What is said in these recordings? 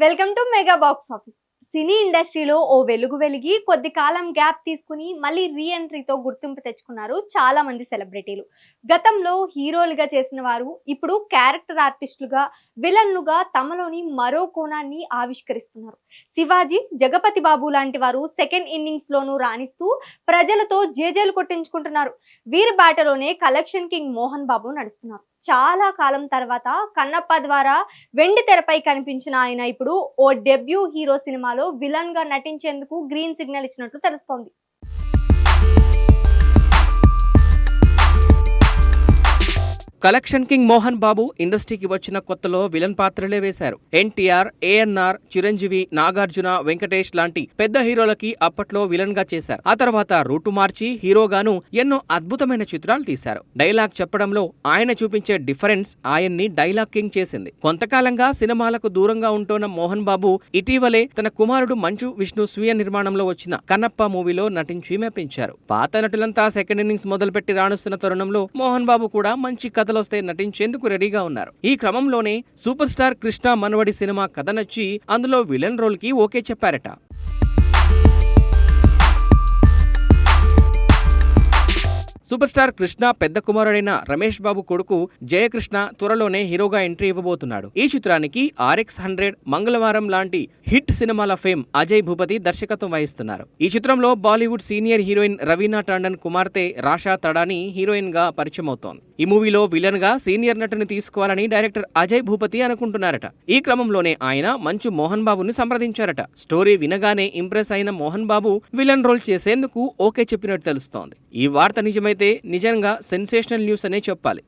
welcome to mega box office సినీ ఇండస్ట్రీలో ఓ వెలుగు వెలిగి కొద్ది కాలం గ్యాప్ తీసుకుని మళ్ళీ రీఎంట్రీతో గుర్తింపు తెచ్చుకున్నారు చాలా మంది సెలబ్రిటీలు. గతంలో హీరోలుగా చేసిన వారు ఇప్పుడు క్యారెక్టర్ ఆర్టిస్టులుగా విలన్లుగా తమలోని మరో కోణాన్ని ఆవిష్కరిస్తున్నారు. శివాజీ జగపతి బాబు లాంటి వారు సెకండ్ ఇన్నింగ్స్ లోనూ రాణిస్తూ ప్రజలతో జేజేలు కొట్టించుకుంటున్నారు. వీరి బాటలోనే కలెక్షన్ కింగ్ మోహన్ బాబు నడుస్తున్నారు. చాలా కాలం తర్వాత కన్నప్ప ద్వారా వెండి తెరపై కనిపించిన ఆయన ఇప్పుడు ఓ డెబ్యూ హీరో సినిమాలో విలన్గా నటించేందుకు గ్రీన్ సిగ్నల్ ఇచ్చినట్లు తెలుస్తోంది. కలెక్షన్ కింగ్ మోహన్ బాబు ఇండస్ట్రీకి వచ్చిన కొత్తలో విలన్ పాత్రలే వేశారు. ఎన్టీఆర్ ఏఎన్ఆర్ చిరంజీవి నాగార్జున వెంకటేష్ లాంటి పెద్ద హీరోలకి అప్పట్లో విలన్గా చేశారు. ఆ తర్వాత రూటు మార్చి హీరోగాను ఎన్నో అద్భుతమైన చిత్రాలు తీశారు. డైలాగ్ చెప్పడంలో ఆయన చూపించే డిఫరెన్స్ ఆయన్ని డైలాగ్ కింగ్ చేసింది. కొంతకాలంగా సినిమాలకు దూరంగా ఉంటోన్న మోహన్ బాబు ఇటీవలే తన కుమారుడు మంచు విష్ణు స్వీయ నిర్మాణంలో వచ్చిన కన్నప్ప మూవీలో నటించి మెప్పించారు. పాత నటులంతా సెకండ్ ఇన్నింగ్స్ మొదలుపెట్టి రాణుస్తున్న తరుణంలో మోహన్ బాబు కూడా మంచి కథ కథలొస్తే నటించేందుకు రెడీగా ఉన్నారు. ఈ క్రమంలోనే సూపర్ స్టార్ కృష్ణ మనవడి సినిమా కథ నచ్చి అందులో విలన్ రోల్కి ఓకే చెప్పారట. సూపర్ స్టార్ కృష్ణ పెద్ద కుమారుడైన రమేష్ బాబు కొడుకు జయకృష్ణ త్వరలోనే హీరోగా ఎంట్రీ ఇవ్వబోతున్నాడు. ఈ చిత్రానికి ఆర్ఎక్స్ హండ్రెడ్ మంగళవారం లాంటి హిట్ సినిమాల ఫేమ్ అజయ్ భూపతి దర్శకత్వం వహిస్తున్నారు. ఈ చిత్రంలో బాలీవుడ్ సీనియర్ హీరోయిన్ రవీనా టాండన్ కుమార్తె రాషా తడాని హీరోయిన్గా పరిచయం అవుతోంది ఈ మూవీలో విలన్గా సీనియర్ నటుని తీసుకోవాలని డైరెక్టర్ అజయ్ భూపతి అనుకుంటున్నారట. ఈ క్రమంలోనే ఆయన మంచు మోహన్ బాబుని సంప్రదించారట. స్టోరీ వినగానే ఇంప్రెస్ అయిన మోహన్ బాబు విలన్ రోల్ చేసేందుకు ఓకే చెప్పినట్టు తెలుస్తోంది. ఈ వార్త నిజమైతే నిజంగా సెన్సేషనల్ న్యూస్ అనే చెప్పాలి.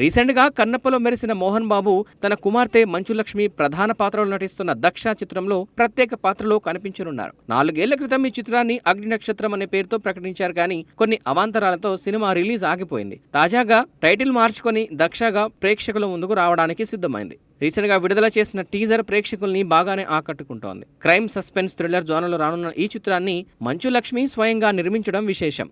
రీసెంట్గా కన్నప్పలో మెరిసిన మోహన్ బాబు తన కుమార్తె మంచులక్ష్మి ప్రధాన పాత్రలో నటిస్తున్న దక్ష చిత్రంలో ప్రత్యేక పాత్రలో కనిపించనున్నారు. నాలుగేళ్ళ క్రితం ఈ చిత్రాన్ని అగ్ని నక్షత్రం అనే పేరుతో ప్రకటించారు కానీ కొన్ని అవాంతరాలతో సినిమా రిలీజ్ ఆగిపోయింది. తాజాగా టైటిల్ మార్చుకొని దక్షగా ప్రేక్షకుల ముందుకు రావడానికి సిద్ధమైంది. రీసెంట్గా విడుదల చేసిన టీజర్ ప్రేక్షకుల్ని బాగానే ఆకట్టుకుంటోంది. క్రైమ్ సస్పెన్స్ థ్రిల్లర్ జోనలో రానున్న ఈ చిత్రాన్ని మంచు లక్ష్మి స్వయంగా నిర్మించడం విశేషం.